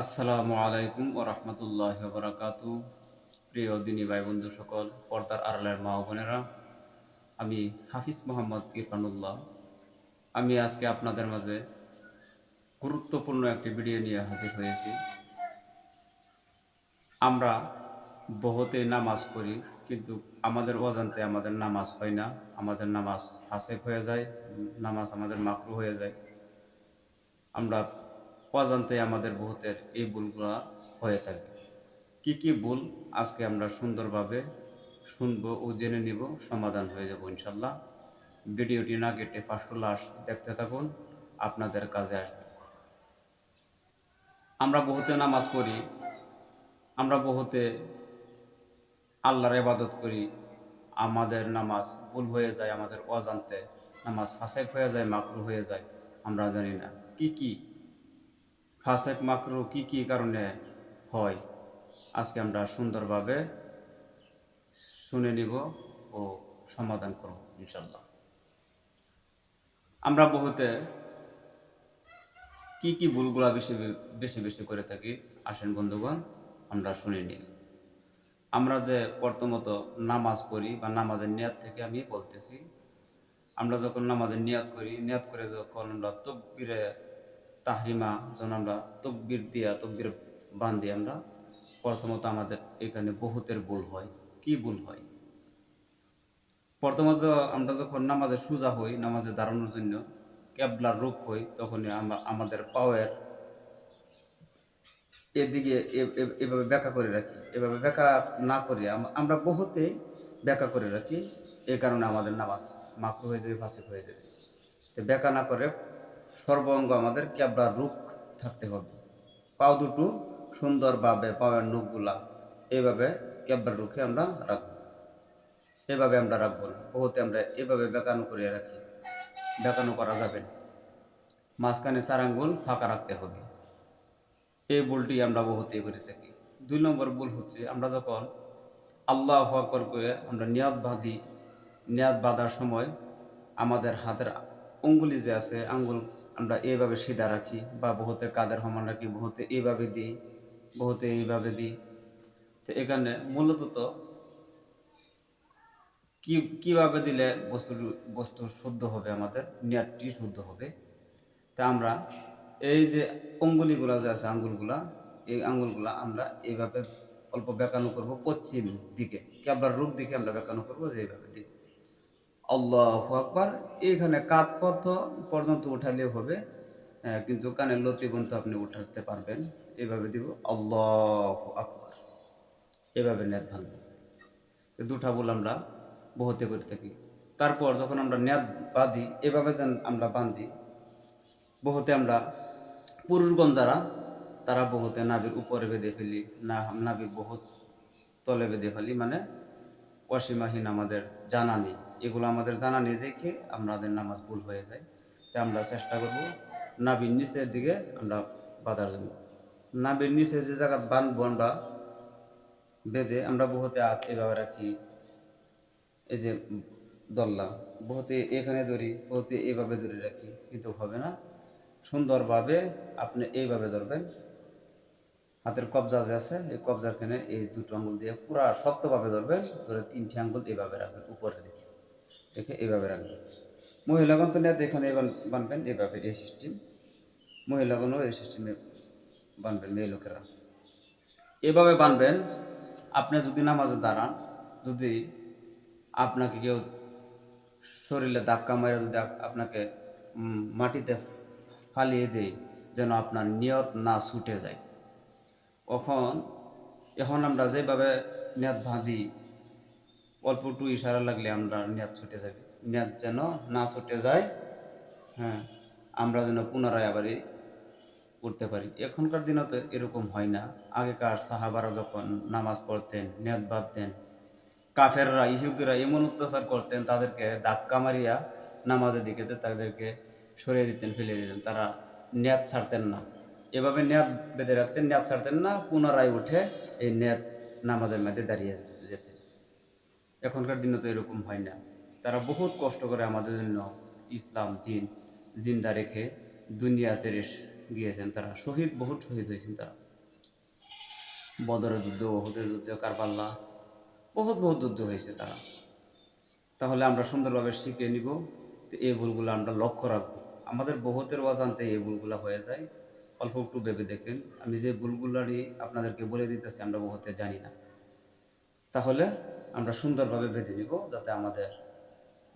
আসসালামু আলাইকুম ও রহমতুল্লাহ বরাকাতু। প্রিয় দিনী ভাই বন্ধু সকল, পর্দার আড়ালের মা বোনেরা, আমি হাফিজ মোহাম্মদ ইরফানুল্লাহ। আমি আজকে আপনাদের মাঝে গুরুত্বপূর্ণ একটি ভিডিও নিয়ে হাজির হয়েছি। আমরা বহুতে নামাজ পড়ি, কিন্তু আমাদের অজান্তে আমাদের নামাজ হয় না। আমাদের নামাজ ফাসেক হয়ে যায়, নামাজ আমাদের মাকরু হয়ে যায়। আমরা অজান্তে আমাদের বহুতের এই ভুলগুলো হয়ে থাকে। কি কি ভুল আজকে আমরা সুন্দরভাবে শুনব ও জেনে নিব, সমাধান হয়ে যাব ইনশাল্লাহ। ভিডিওটি না কেটে ফার্স্ট লাশ দেখতে থাকুন, আপনাদের কাজে আসবে। আমরা বহুতে নামাজ পড়ি, আমরা বহুতে আল্লাহর ইবাদত করি, আমাদের নামাজ ভুল হয়ে যায়, আমাদের অজান্তে নামাজ ফাঁসেক হয়ে যায়, মাকরু হয়ে যায়, আমরা জানি না। কি কি ফাঁসেক মাকরু কি কি কারণে হয়? আজকে আমরা সুন্দরভাবে শুনে নিব ও সমাধান করব ইনশাল্লাহ আমরা বহুতে কি কি ভুলগুলা বেশি বেশি বেশি করে থাকি? আসেন বন্ধুগণ, আমরা শুনে নিই। আমরা যে প্রথমত নামাজ পড়ি বা নামাজের নিয়াত থেকে আমি বলতেছি, আমরা যখন নামাজের নিয়াত করি, নিয়াত করে যখন আমরা তকবিরে তাহরিমা যখন আমরা তকবির দিয়া, তকবির বান্ধি আমরা, প্রথমত আমাদের এখানে বহুতের ভুল হয়। কি ভুল হয়? প্রথমত আমরা যখন নামাজে সোজা হই, নামাজে দাঁড়ানোর জন্য ক্যাবলার রূপ হই, তখনই আমরা আমাদের পাওয়ের এদিকে এ- এ- এভাবে ব্যাখ্যা করে রাখি। এভাবে ব্যাখ্যা না করে আমরা বহুতে ব্যাখ্যা করে রাখি এই কারণে আমাদের নামাজ মাকরু হয়ে যাবে, ফাঁসিক হয়ে যাবে। তো ব্যাখ্যা না করে সর্বাঙ্গ আমাদের ক্যাবলার রূপ থাকতে হবে। পাও দুটো সুন্দরভাবে পাওয়ার নখগুলা এইভাবে ক্যাবলার রুখে আমরা রাখব। এভাবে আমরা রাখব না। বহুতে আমরা এভাবে বেকানো করে রাখি। বেকানো করা যাবে না। মাঝখানে চার আঙ্গুল ফাঁকা রাখতে হবে। এই ভুলটি আমরা বহুতেই করে থাকি। দুই নম্বর ভুল হচ্ছে আমরা যখন আল্লাহ আকবর করে আমরা নিয়াদ বাঁধি, নিয়াদ বাঁধার সময় আমাদের হাতের অঙ্গুলি যে আছে, আঙ্গুল আমরা এইভাবে সিধা রাখি বা বহুতে কাদের সমান রাখি, বহুতে এইভাবে দিই, বহুতে এইভাবে দিই। তো এখানে মূলত তো কি, কীভাবে দিলে বস্তু বস্তু শুদ্ধ হবে, আমাদের নিয়াদটি শুদ্ধ হবে? তা আমরা এই যে অঙ্গুলিগুলা যে আছে, আঙ্গুলগুলা, এই আঙ্গুলগুলা আমরা এইভাবে অল্প বেঁকানো করব পশ্চিম দিকে। ক্যাবলার রূপ দিকে আমরা বেঁকানো করব যে এইভাবে দিব আল্লাহ আকবার। এইখানে পথ পর্যন্ত উঠালে হবে আহ, কিন্তু কানের লতি পর্যন্ত আপনি উঠাতে পারবেন। এভাবে দিব আল্লাহ আকবার। এভাবে নেট ভাঙবো। দুটা বল আমরা বহুতে করে থাকি। তারপর যখন আমরা নেট বাঁধি এভাবে যেন আমরা বাঁধি বহুতে আমরা পুরুষগণ যারা তারা বহুতে নাবির উপরে বেঁধে ফেলি না নাবির বহুত তলে বেঁধে ফেলি মানে অসীমাহীন আমাদের জানা নেই। এগুলো আমাদের জানা নেই দেখে আমাদের নামাজ ভুল হয়ে যায়। তাই আমরা চেষ্টা করব নাবির নিচের দিকে আমরা বাঁধার জন্য। নাবির নিচে যে জায়গা বাঁধবো আমরা, বেঁধে আমরা বহুতে হাত এভাবে রাখি। এই যে দল্লা, বহুতে এখানে ধরি, বহুতে এইভাবে ধরে রাখি, কিন্তু হবে না। সুন্দরভাবে আপনি এইভাবে ধরবেন। হাতের কবজা যে আছে, এই কবজাখানে এই দুটো আঙ্গুল দিয়ে পুরা শক্তভাবে ধরবেন, ধরে তিনটি আঙ্গুল এইভাবে রাখবেন উপরে। রেখে এভাবে রাখবেন মহিলাগণ তো নেত এখানে বান- বানবেন এইভাবে এই সিস্টেম মহিলাগণও এই সিস্টেমে বানবেন মেয়ে লোকেরা। এভাবে বানবেন, আপনি যদি নামাজে দাঁড়ান, যদি আপনাকে কেউ শরীরে ধাক্কা মেরে যদি আপনাকে মাটিতে ফালিয়ে দেয়, যেন আপনার নিয়ত না ছুটে যায়। কখন? এখন আমরা যেভাবে নিয়াত বাঁধি অল্প একটু ইশারা লাগলে আমরা নিয়াত ছুটে যাবে। নিয়াত যেন না ছুটে যায় হ্যাঁ আমরা যেন পুনরায় আবার করতে পারি। এখনকার দিনে তো এরকম হয় না। আগেকার সাহাবারা যখন নামাজ পড়তেন নিয়াত বাঁধতেন কাফেররা, ইহুদিরা এমন অত্যাচার করতেন, তাদেরকে ধাক্কা মারিয়া নামাজের দিকে তাদেরকে সরিয়ে দিতেন ফেলে দিতেন। তারা নেয়াত ছাড়তেন না। এভাবে নেয়াত বেঁধে রাখতেন নেয়াত ছাড়তেন না, পুনরায় উঠে এই নেয়াত নামাজের মধ্যে দাঁড়িয়ে এখনকার দিনে তো এরকম হয় না। তারা বহুত কষ্ট করে আমাদের জন্য ইসলাম, দিন জিন্দা রেখে দুনিয়া ছেড়ে গিয়েছেন তারা। শহীদ, বহুত শহীদ হয়েছেন তারা। বদরের যুদ্ধ ওহুদের যুদ্ধ কারবাল্লা বহুত বহুত যুদ্ধ হয়েছে তারা। তাহলে আমরা সুন্দরভাবে শিখে নিব এই ভুলগুলো আমরা লক্ষ্য রাখব। আমাদের বহুতের অজান্তে এই ভুলগুলো হয়ে যায়। অল্প একটু ভেবে দেখেন। আমি যে ভুলগুলারই আপনাদেরকে বলে দিতেছি, আমরা বহুতে জানি না। তাহলে আমরা সুন্দরভাবে বেঁধে নিব যাতে আমাদের,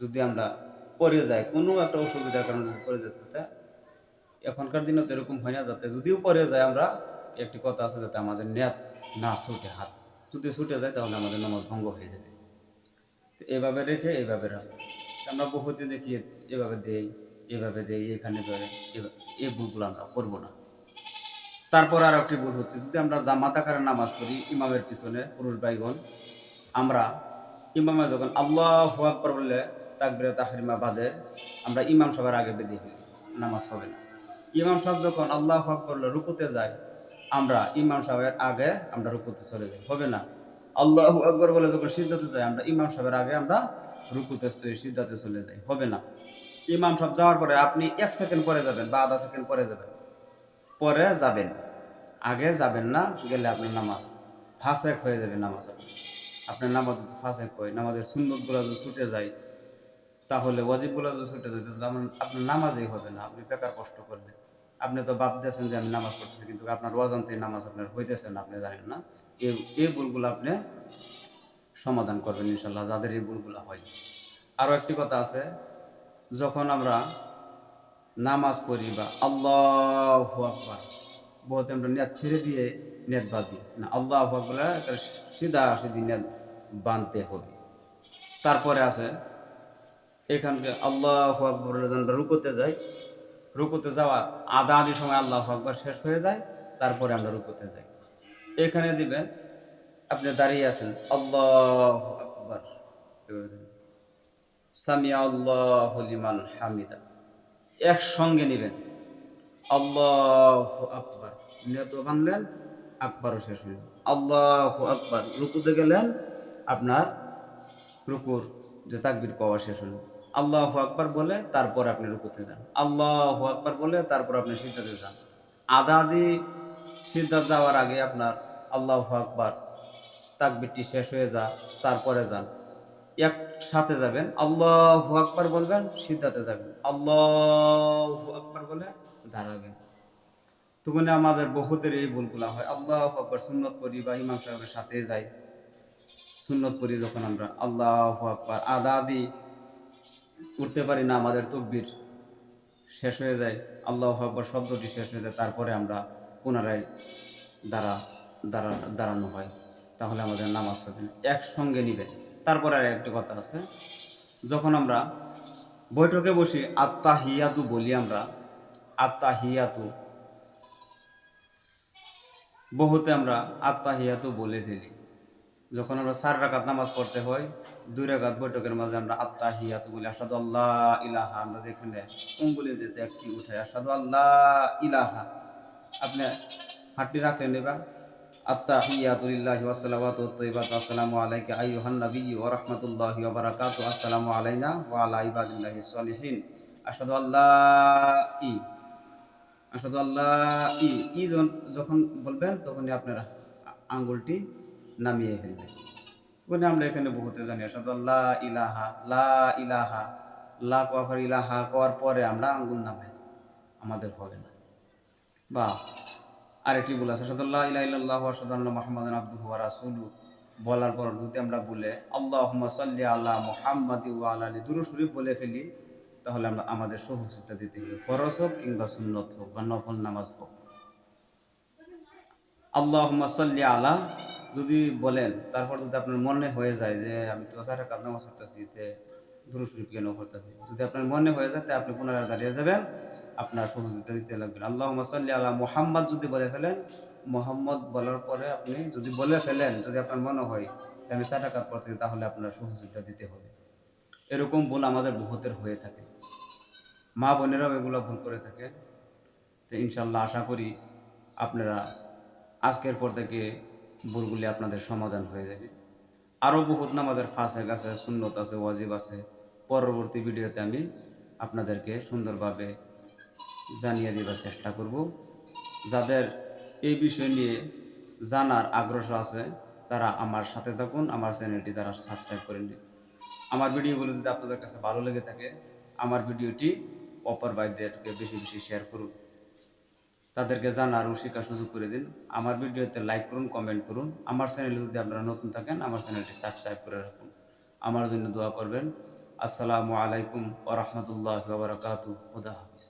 যদি আমরা পরে যাই, কোনো একটা অসুবিধার কারণে পরে যেতে এখনকার দিনে তো এরকম হয় না, যাতে যদিও পরে যায় আমরা, একটি কথা আছে যাতে আমাদের নেট না ছুটে হাত। যদি ছুটে যায় তাহলে আমাদের নামাজ ভঙ্গ হয়ে যাবে। তো এভাবে রেখে এইভাবে রাখব আমরা বহুতে দেখি এভাবে দেই এভাবে দেই, এখানে ধরে, এভাবে- এই ভুলগুলো আমরা করব না। তারপর আর একটি ভুল হচ্ছে, যদি আমরা জামাত আকারে নামাজ পড়ি, ইমামের পিছনে পুরুষ ভাইগণ আমরা ইমামে যখন আল্লাহ আকবর বললে তাকবিরে তাহরিমা বাদে আমরা ইমাম সাহেবের আগে বেঁধে নামাজ হবে না। ইমাম সাহেব যখন আল্লাহ আকবর রুকুতে যায়, আমরা ইমাম সাহেবের আগে আমরা রুকুতে চলে যাই, হবে না। আল্লাহ আকবর বলে যখন সিদ্ধাতে যাই আমরা ইমাম সাহেবের আগে আমরা রুকুতে সিদ্ধাতে চলে যাই, হবে না। ইমাম সাহেব যাওয়ার পরে আপনি এক সেকেন্ড পরে যাবেন বা আধা সেকেন্ড পরে যাবেন। পরে যাবেন, আগে যাবেন না, গেলে আপনার নামাজ, ফাঁসেক হয়ে যাবে নামাজ আপনার আপনার নামাজ যদি ফাঁসেক হয় নামাজের সুন্নতগুলো যদি ছুটে যায়, তাহলে ওয়াজিবগুলো যদি ছুটে যায়, তাহলে আপনার নামাজই হবে না। আপনি বেকার কষ্ট করবেন। আপনি তো ভাবতেছেন যে আমি নামাজ পড়তেছি, কিন্তু আপনার অজান্তে নামাজ আপনার হইতেছে না, আপনি জানেন না। এই এই ভুলগুলো আপনি সমাধান করবেন ইনশাল্লাহ যাদের এই ভুলগুলো হয়। আরও একটি কথা আছে, যখন আমরা নামাজ পড়ি বা আল্লাহ আকবার বহুত আমরা নেট ছেড়ে দিয়ে নেট বাঁধি না, আল্লাহ আকবর সিধা সিধি নেট বাঁধতে হবে। তারপরে আছে এখানকে আল্লাহ আকবর রুকোতে যাই, রুকোতে যাওয়া আধা আধি সময় আল্লাহ আকবর শেষ হয়ে যায়, তারপরে আমরা রুকোতে যাই। এখানে দিবেন, আপনি দাঁড়িয়ে আছেন, আল্লাহ আকবর। সামিয়া আল্লাহ লিমান হামিদা। একসঙ্গে নেবেন, আল্লাহ আকবর। নিয়ত বানলেন, আকবারও শেষ হইল আল্লাহ আকবর, রুকুতে গেলেন আপনার রুকুর যে তাকবির কওয়া শেষ হলো। আল্লাহ আকবার বলে তারপর আপনি রুকুতে যান। আল্লাহ আকবার বলে তারপর আপনি সিদ্ধাতে যান। আধা আধি সিদ্ধাত যাওয়ার আগে আপনার আল্লাহ আকবার তাকবিরটি শেষ হয়ে যা, তারপরে যান। একসাথে যাবেন, আল্লাহ আকবার বলবেন সিদ্ধাতে যাবেন। আল্লাহ আকবার বলে দাঁড়াবেন। তখন আমাদের বহুতের এই ভুলগুলা হয়। আল্লাহ আকবার সুন্নত করি বা ইমাম সাহেবের সাথে যাই। সুন্নত করি যখন আমরা আল্লাহ আকবার আদা আদি উঠতে পারি না, আমাদের তকবির শেষ হয়ে যায়, আল্লাহ আকবার শব্দটি শেষ হয়ে যায়, তারপরে আমরা পুনরায় দাঁড়া দাঁড়া দাঁড়ানো হয়, তাহলে আমাদের নামাজ হবে। একসঙ্গে নিবে তারপরে আর একটা কথা আছে, যখন আমরা বৈঠকে বসি আত্মা হিয়াতু বলি আমরা আত্মা হিয়াতু বহুতে আমরা আত্মা হিয়াতু বলে ফেলি যখন আমরা চার রাকাত নামাজ পড়তে হয়, দুই রাকাত বৈঠকের মাঝে আমরা আত্মা হিয়াতু বলি আসাদু আল্লাহ ইলাহা আমরা যেখানে উঙ্গুলি যেতে একটি উঠে আসাদু আল্লাহ ইলাহা আপনি হাতটি রাখলেন এবার আত্তাহিয়াতুলিল্লাহি ওয়াসসালাওয়াতু ওয়াত-তাইয়্যিবাতু আসসালামু আলাইকা আইয়ুহান নাবিয়্যু ওয়া রাহমাতুল্লাহি ওয়া বারাকাতুহু আসসালামু আলাইনা ওয়া আলা ইবাদিল্লাহিস সলিহিন আশহাদু আল্লা ই আশহাদু আল্লা ই ই যখন বলবেন, তখনই আপনার আঙ্গুলটি নামিয়ে ফেলবেন তখন আমরা এখানে বহুতে জানি আশহাদু আল্লা ইলাহা, লা ইলাহা, লা কওয়ার ইলাহা কওয়ার পরে আমরা আঙ্গুল নামাই। আমাদের হবে না। বা, আরেকটি বলে আছে সাদাল্লাহ ইলা ইল্লাল্লাহু ওয়া সাদাল্লাহ মুহাম্মাদান আবদুহু ওয়া রাসূলু বলার পর যদি আমরা বলে, আল্লাহুম্মা সাল্লি আলা মুহাম্মাদি আলা দুরূদ শরীফ বলে ফেলি, তাহলে আমরা, আমাদের সহজতা দিতে হবে ফরজ হোক কিংবা সুন্নত হোক বা নফল নামাজ হোক। আল্লাহুম্মা সাল্লি আলা, যদি বলেন, তারপর যদি আপনার মনে হয়ে যায় যে আমি তো চার রাকাত নামাজ পড়তেছি, তে দুরূদ কেন পড়তেছি, যদি আপনার মনে হয়ে যায়, তে আপনি পুনরায় দাঁড়িয়ে যাবেন, আপনার সহযোগিতা দিতে লাগবেন। আল্লাহ সাল্লি আলা মোহাম্মদ যদি বলে ফেলেন, মোহাম্মদ বলার পরে আপনি যদি বলে ফেলেন, যদি আপনার মনে হয় যে আমি চার টাকা পড়ছি তাহলে আপনার সহযোগিতা দিতে হবে। এরকম ভুল আমাদের বহুতের হয়ে থাকে। মা বোনেরাও এগুলো ভুল করে থাকে। তো ইনশাল্লাহ আশা করি আপনারা আজকের পর থেকে ভুলগুলি আপনাদের সমাধান হয়ে যাবে। আরও বহুত নামাজের ফাঁসেক আছে সুন্নত আছে, ওয়াজিব আছে। পরবর্তী ভিডিওতে আমি আপনাদেরকে সুন্দরভাবে জানিয়ে দেবার চেষ্টা করব। যাদের এই বিষয় নিয়ে জানার আগ্রহ আছে, তারা আমার সাথে থাকুন, আমার চ্যানেলটি তারা সাবস্ক্রাইব করে নিন। আমার ভিডিওগুলো যদি আপনাদের কাছে ভালো লেগে থাকে, আমার ভিডিওটি অপর ভাইদেরকে বেশি বেশি শেয়ার করুন। তাদেরকে জানার ও শেখার সুযোগ করে দিন। আমার ভিডিওতে লাইক করুন কমেন্ট করুন। আমার চ্যানেলে যদি আপনারা নতুন থাকেন, আমার চ্যানেলটি সাবস্ক্রাইব করে রাখুন। আমার জন্য দোয়া করবেন। আসসালামু আলাইকুম ওরহমতুল্লাহ বারকাতু খুদা হাফিজ।